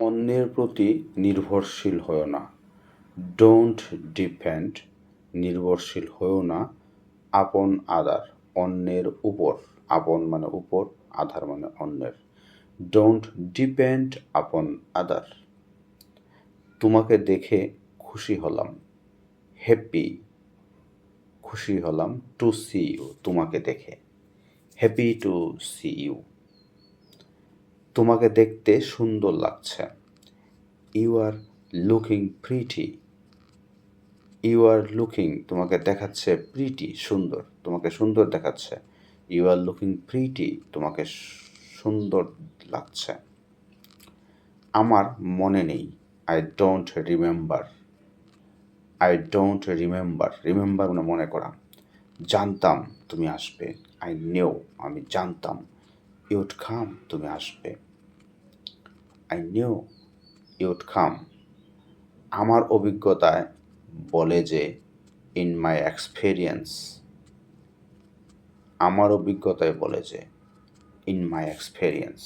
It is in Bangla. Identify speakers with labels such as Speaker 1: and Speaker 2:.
Speaker 1: অন্যের প্রতি নির্ভরশীল হও না। ডোন্ট ডিপেন্ড নির্ভরশীল হও না। আপন আদার, অন্যের উপর। আপন মানে উপর, আধার মানে অন্যের। ডোন্ট ডিপেন্ড আপন আদার তোমাকে দেখে খুশি হলাম। হ্যাপি খুশি হলাম টু সি ইউ তোমাকে দেখে। হ্যাপি টু সি ইউ তোমাকে দেখতে সুন্দর লাগছে। You are looking pretty you are looking তোমাকে দেখাচ্ছে প্রিটি সুন্দর, তোমাকে সুন্দর দেখাচ্ছে। ইউ আর লুকিং প্রিটি তোমাকে সুন্দর লাগছে। আমার মনে নেই। I don't remember I don't remember remember মানে মনে করা। জানতাম তুমি আসবে। আই নিউ আমি জানতাম। ইউড খাম তুমি আসবে। আই নিউ ইউড খাম আমার অভিজ্ঞতায় বলে যে ইন মাই এক্সপেরিয়েন্স আমার অভিজ্ঞতায় বলে যে ইন মাই এক্সপেরিয়েন্স